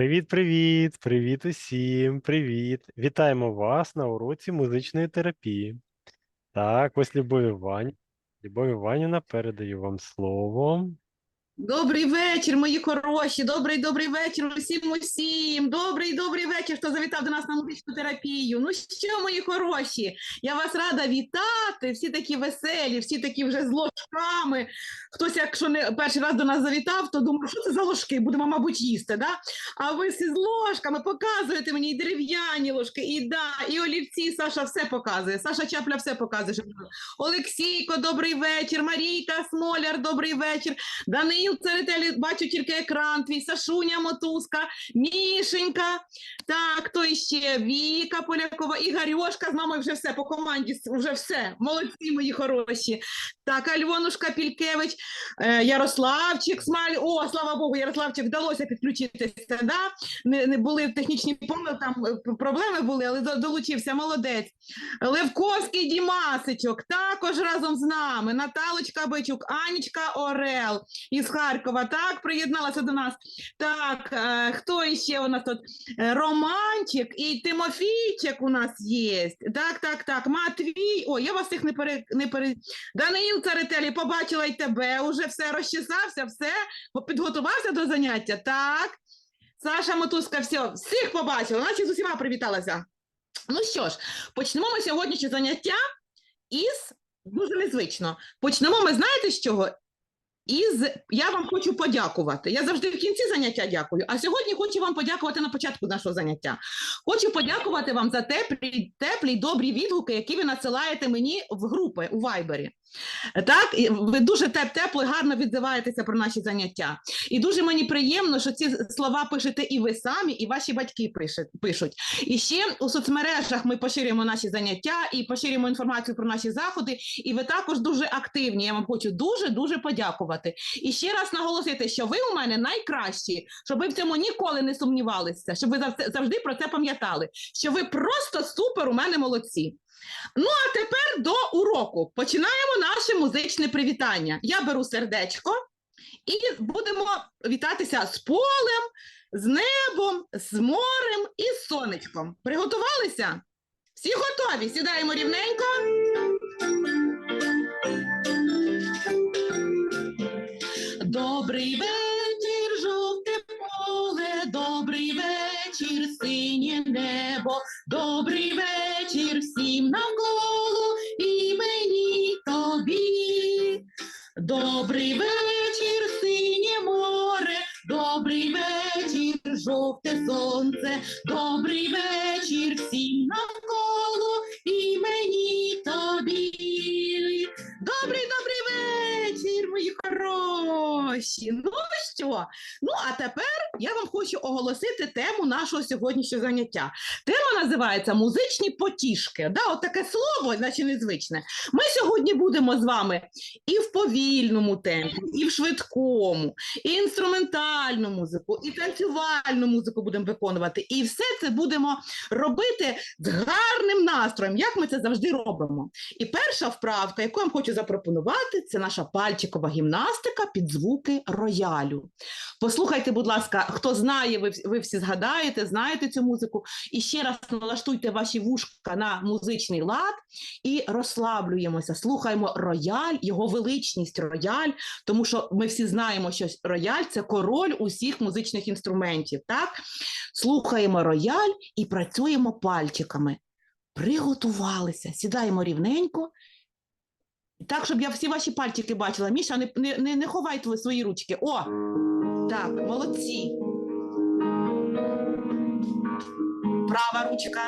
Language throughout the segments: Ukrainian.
Привіт, привіт, привіт усім, привіт. Вітаємо вас на уроці музичної терапії. Так, ось Любов Іванівна. Любов Іванівна, передаю вам слово. Добрий вечір, мої хороші. Добрий добрий вечір усім усім. Добрий добрий вечір, хто завітав до нас на музичну терапію. Ну що, мої хороші? Я вас рада вітати. Всі такі веселі, всі такі вже з ложками. Хтось, якщо не перший раз до нас завітав, то думав, що це за ложки? Будемо, мабуть, їсти. Да? А ви всі з ложками показуєте мені і дерев'яні ложки, і да, і олівці. Саша все показує. Саша Чапля все показує. Олексійко, добрий вечір. Марійка Смоляр, добрий вечір. Даниїл Церетелі, бачу тільки екран твій, Сашуня Мотузка, Мішенька, так, хто іще? Віка Полякова, Ігорьошка, з нами вже все по команді, вже все. Молодці мої хороші. Так, Альонушка Пількевич, е, Ярославчик Смаль. О, слава Богу, Ярославчик вдалося підключитися. Да? Не, не були технічні помилки, там е, проблеми були, але долучився, молодець. Левковський Дімасичок, також разом з нами. Наталочка Бичук, Анічка Орел із Харкова, так, приєдналася до нас. Так, е, хто іще у нас тут? Романчик і Тимофійчик у нас є. Так, так, так. Матвій. О, я вас всіх не пере... Не пере... Даниїл Царетелі, побачила й тебе. Уже все розчесався, все, підготувався до заняття. Так. Саша Мотузка, все, всіх побачила, наче з усіма привіталася. Ну що ж, почнемо ми сьогоднішнє заняття із дуже незвично. Почнемо ми знаєте з чого? Із я вам хочу подякувати. Я завжди в кінці заняття дякую. А сьогодні хочу вам подякувати на початку нашого заняття. Хочу подякувати вам за теплі, теплі добрі відгуки, які ви надсилаєте мені в групи у Вайбері. Так, і ви дуже теп- тепло і гарно відзиваєтеся про наші заняття. І дуже мені приємно, що ці слова пишете і ви самі, і ваші батьки пишуть. І ще у соцмережах ми поширюємо наші заняття і поширюємо інформацію про наші заходи. І ви також дуже активні. Я вам хочу дуже дуже подякувати. І ще раз наголосити, що ви у мене найкращі, щоб ви в цьому ніколи не сумнівалися, щоб ви завжди про це пам'ятали. Що ви просто супер у мене молодці. Ну а тепер до уроку. Починаємо наше музичне привітання. Я беру сердечко і будемо вітатися з полем, з небом, з морем і з сонечком. Приготувалися? Всі готові? Сідаємо рівненько. Добрий вечір, жовте поле, добрий вечір, синє небо, добрий вечір всім навколо і мені тобі. Добрий вечір, синє море, добрий вечір, жовте сонце, добрий вечір всім навколо і мені тобі. Добрий добрий вечір, мої хороші. Ну що? Ну а тепер я вам хочу оголосити тему нашого сьогоднішнього заняття. Тема називається музичні потішки. Да, от таке слово, наче незвичне. Ми сьогодні будемо з вами і в повільному темпі, і в швидкому, і інструментальну музику, і танцювальну музику будемо виконувати. І все це будемо робити з гарним настроєм, як ми це завжди робимо. І перша вправка, яку я вам хочу запропонувати, це наша пальчикова гімнастика під звуки роялю. Послухайте, будь ласка, хто знає, ви, ви всі згадаєте, знаєте цю музику. І ще раз налаштуйте ваші вушка на музичний лад і розслаблюємося. Слухаємо рояль, його величність рояль, тому що ми всі знаємо, що рояль це король усіх музичних інструментів. Так? Слухаємо рояль і працюємо пальчиками. Приготувалися, сідаємо рівненько. Так, щоб я всі ваші пальчики бачила. Міша, не, не, не, не ховай свої ручки. О! Так, молодці. Права ручка.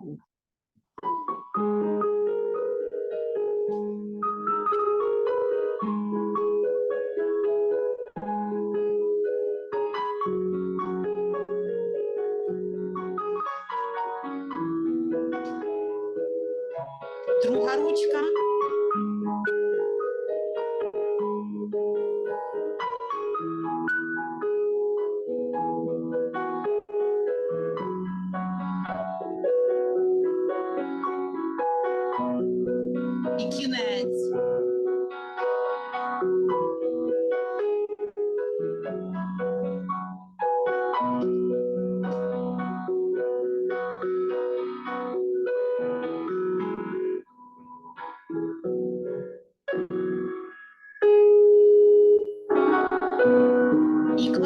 спочатку. Друга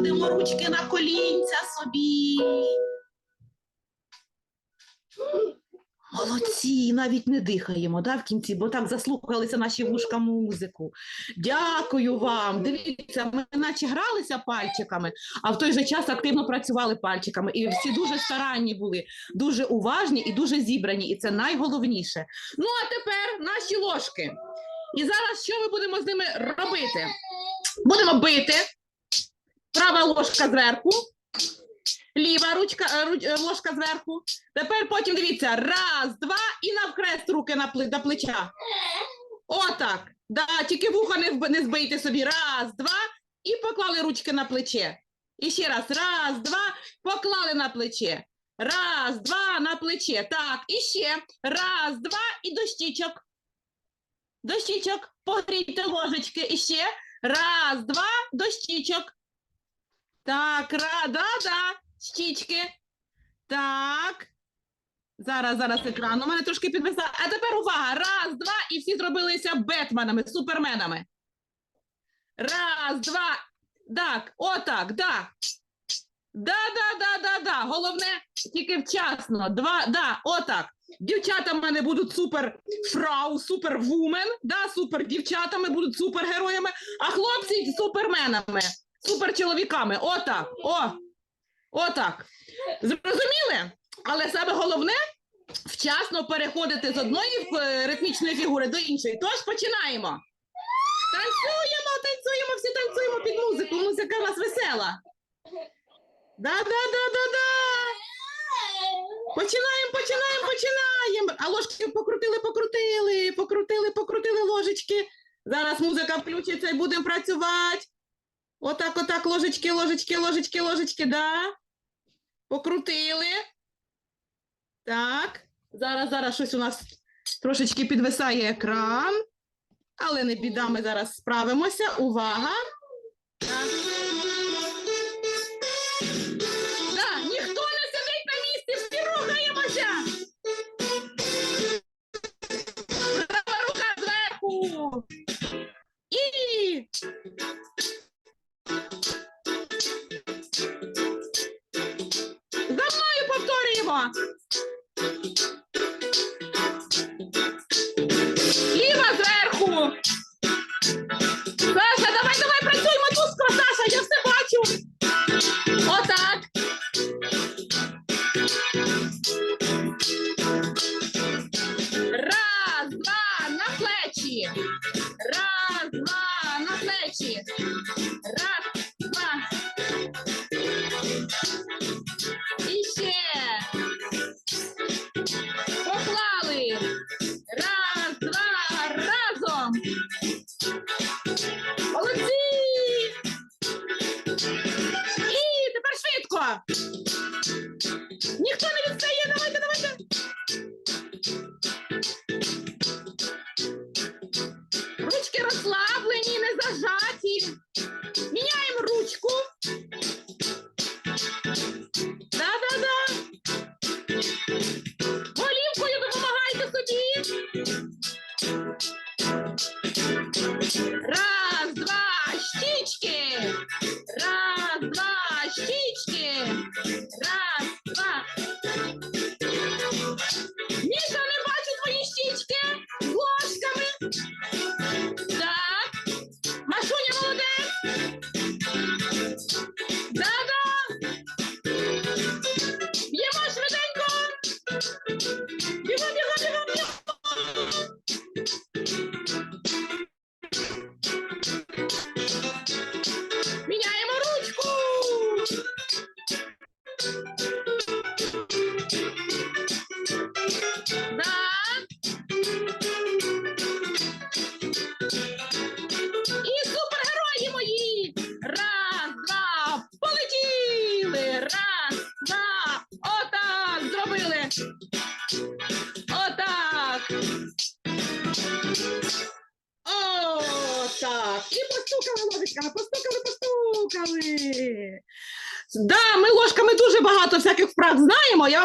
Кладемо ручки на колінця собі. Молодці, навіть не дихаємо да, в кінці, бо так заслухалися наші вушка музику. Дякую вам. Дивіться, ми наче гралися пальчиками, а в той же час активно працювали пальчиками. І всі дуже старанні були, дуже уважні і дуже зібрані. І це найголовніше. Ну, а тепер наші ложки. І зараз що ми будемо з ними робити? Будемо бити. Права ложка зверху, ліва ручка, е, е, ложка зверху. Тепер потім дивіться, раз, два і навкрест руки на пли- до плеча. Отак. Да, тільки вуха не, не збийте собі. Раз, два, і поклали ручки на плече. І ще раз, раз, два, поклали на плече. Раз, два, на плече. Так, і ще. Раз, два, і до щічок. До щічок. Погрійте ложечки. І ще. Раз, два, до щічок. Так, ра, да, да, щічки. Так. Зараз, зараз екран. У мене трошки підвисає. А тепер увага. Раз, два, і всі зробилися бетменами, суперменами. Раз, два. Так, отак, да. Да, да, да, да, да. Головне, тільки вчасно. Два, да, отак. Дівчата в мене будуть супер фрау, супер вумен, да, супер дівчатами будуть супергероями, а хлопці суперменами, суперчоловіками. Отак. О! Отак. Зрозуміли? Але саме головне вчасно переходити з одної е, ритмічної фігури до іншої. Тож починаємо. Танцюємо, танцюємо, всі танцюємо під музику. Музика у нас весела. Да, да, да, да, да. Починаємо, починаємо, починаємо. А ложки покрутили, покрутили, покрутили, покрутили ложечки. Зараз музика включиться і будемо працювати. Отак, отак, ложечки, ложечки, ложечки, ложечки, да. Покрутили. Так. Зараз, зараз щось у нас трошечки підвисає екран. Але не біда, ми зараз справимося. Увага. Так. Да, ніхто не сидить на місці, всі рухаємося.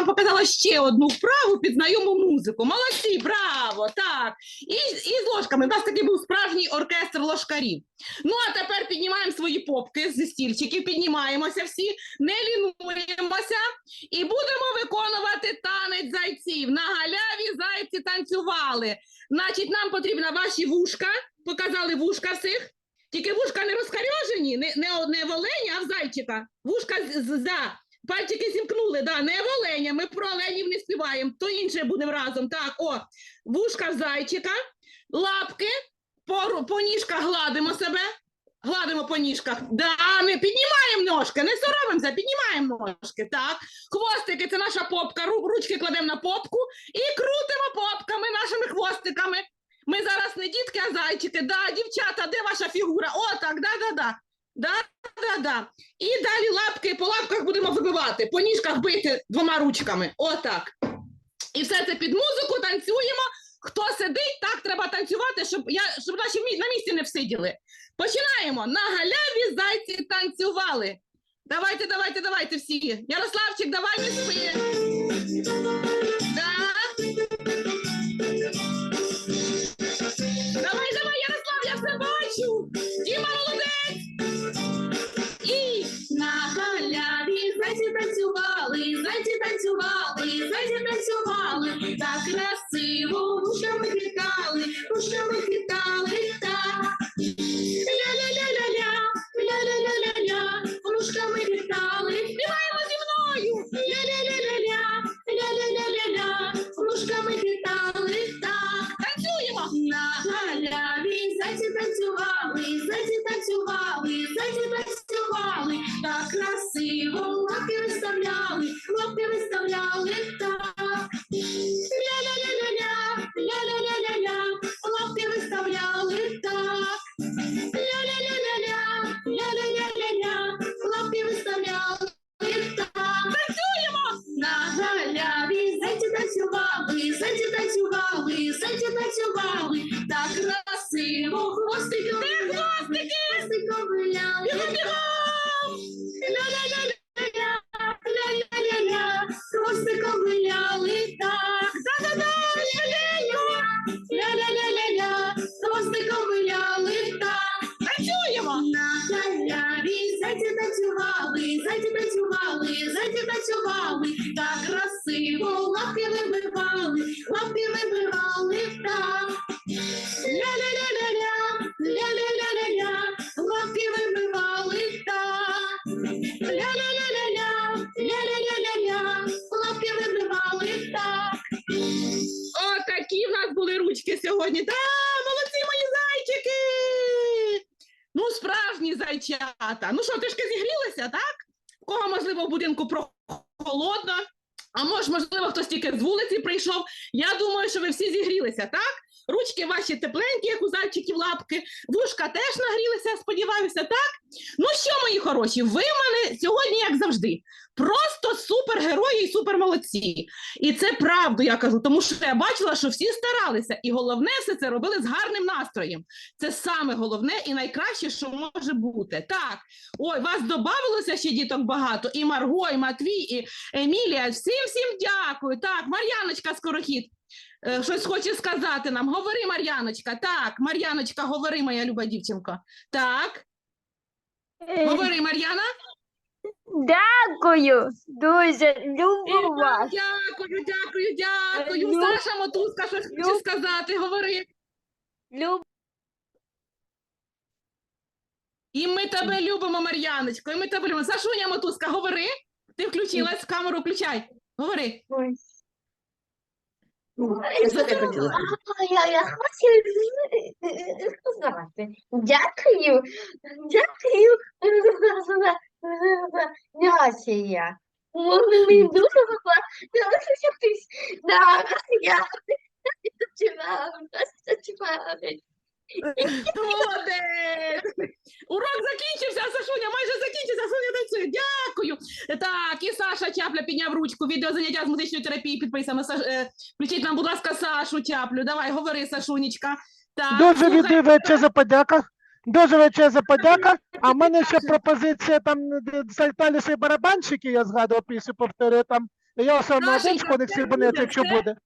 Показала ще одну вправу під знайому музику. Молодці, браво! Так. І, і з ложками. У нас такий був справжній оркестр ложкарів. Ну, а тепер піднімаємо свої попки зі стільчиків, піднімаємося всі, не лінуємося і будемо виконувати танець зайців. На галяві зайці танцювали. Значить, нам потрібно ваші вушка. Показали вушка всіх. Тільки вушка не розкарьожені, не, не, не в оленя, а в зайчика. Вушка з, за. Пальчики зімкнули, да, не в оленя, ми про оленів не співаємо, то інше будемо разом. Так, о, вушка зайчика, лапки, по, по ніжках гладимо себе, гладимо по ніжках. Да, не піднімаємо ножки, не соромимося, піднімаємо ножки. Так, хвостики це наша попка, ручки кладемо на попку і крутимо попками нашими хвостиками. Ми зараз не дітки, а зайчики. Да, дівчата, де ваша фігура? О, так, да, да, да. Да, да, да. І далі лапки по лапках будемо вибивати, по ніжках бити двома ручками. Отак. І все це під музику танцюємо. Хто сидить, так треба танцювати, щоб я щоб наші на місці не всиділи. Починаємо. На галяві зайці танцювали. Давайте, давайте, давайте всі. Ярославчик, давай не спи. Да. Давай, давай, Ярослав, я все бачу. Танцювали. Так вибивали, лапки вибивали, так. Ля-ля-ля-ля-ля, ля-ля-ля-ля-ля, лапки вибивали, так. Ля-ля-ля-ля-ля, ля-ля-ля-ля-ля, лапки вибивали, так. Отакі в нас були ручки сьогодні. Та, молодці мої зайчики! Ну, справжні зайчата. Ну що, трішки зігрілися, так? У кого, можливо, в будинку прохолодно, а може, можливо, хтось тільки з вулиці прийшов. Я думаю, що ви всі зігрілися, так? Ручки ваші як у зайчиків лапки, вушка теж нагрілися, сподіваюся, так? Ну що, мої хороші, ви мене сьогодні, як завжди, просто супергерої і супермолодці. І це правду я кажу, тому що я бачила, що всі старалися, і головне все це робили з гарним настроєм. Це саме головне і найкраще, що може бути. Так, ой, вас додавалося ще діток багато. І Марго, і Матвій, і Емілія. Всім всім дякую. Так, Мар'яночка Скорохід. Е, Щось хоче сказати нам. Говори, Мар'яночка. Так, Мар'яночка, говори, моя люба дівчинко. Так, говори, Мар'яна. Дякую, дуже люблю вас. Дякую, дякую, дякую. Люблю. Саша Мотузка, щось хоче Люб- сказати. Говори. Люб... І ми тебе любимо, Мар'яночко, і ми тебе любимо. Сашуня Мотузка, говори. Ти включилась, камеру включай. Говори. Ой. А, Я, я хочу сказати. Дякую. Дякую. Дякую. Можна мені дуже залишився хтось. Да, я зачинав, зачинав. Молодець! Урок закінчився, Сашуня, майже закінчився, Сашуня танцює. Дякую. Так, і Саша Чапля підняв ручку. Відео заняття з музичної терапії підписано. Саш... е, Включіть нам, будь ласка, Сашу Чаплю. Давай, говори, Сашунечка. Так, Дуже слухай. від величезна подяка. Дуже величезна подяка. А в мене ще пропозиція там де барабанщики, я згадував пісню, повторюю там. Я все на один Сашенька, школьник це сірбанець, буде, якщо це- буде.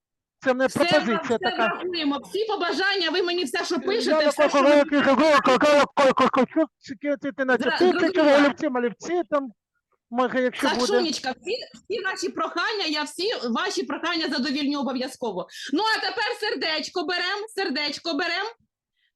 Це не пропозиція. Все, така. врахуємо. Всі побажання, ви мені все, що пишете, Я все, що зрозуміла. голівці, малівці там. Може, якщо буде. Сашунечка, всі, всі наші прохання, я всі ваші прохання задовільню обов'язково. Ну, а тепер сердечко беремо, сердечко беремо.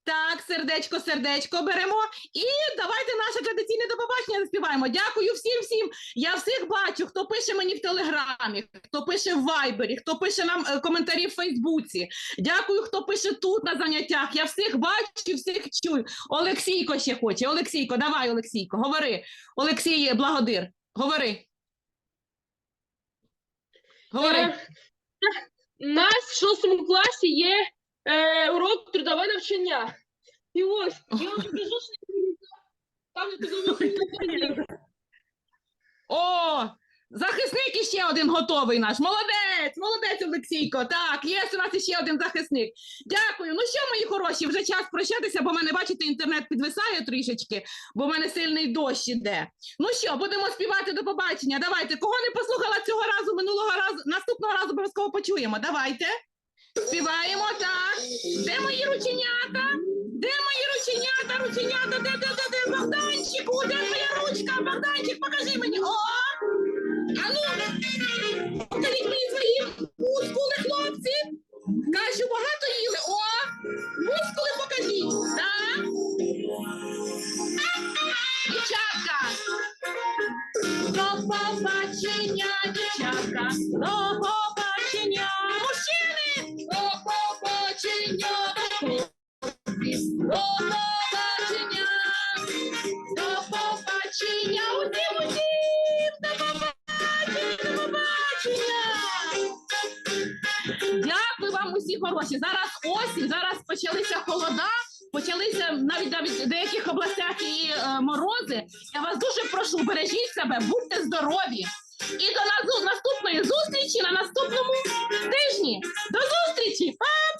Так, сердечко, сердечко беремо. І давайте наше традиційне до побачення заспіваємо. Дякую всім, всім. Я всіх бачу, хто пише мені в Телеграмі, хто пише в Вайбері, хто пише нам е, коментарі в Фейсбуці. Дякую, хто пише тут на заняттях. Я всіх бачу, всіх чую. Олексійко ще хоче. Олексійко, давай, Олексійко, говори. Олексій Благодир, говори. Говори. Е, У нас в шостому класі є е, урок трудове навчання. І ось, я я там не трудове О, захисник іще один готовий наш. Молодець, молодець, Олексійко. Так, є у нас іще один захисник. Дякую. Ну що, мої хороші, вже час прощатися, бо в мене, бачите, інтернет підвисає трішечки, бо в мене сильний дощ іде. Ну що, будемо співати до побачення. Давайте. Кого не послухала цього разу, минулого разу, наступного разу обов'язково почуємо. Давайте. Співаємо так. Де мої рученята? Де мої рученята? Рученята, де, де, де, де, Богданчику, де твоя ручка? Богданчик, покажи мені. О! А ну, покажіть мені свої морози. Я вас дуже прошу, бережіть себе, будьте здорові. І до наступної зустрічі на наступному тижні. До зустрічі! Па-па!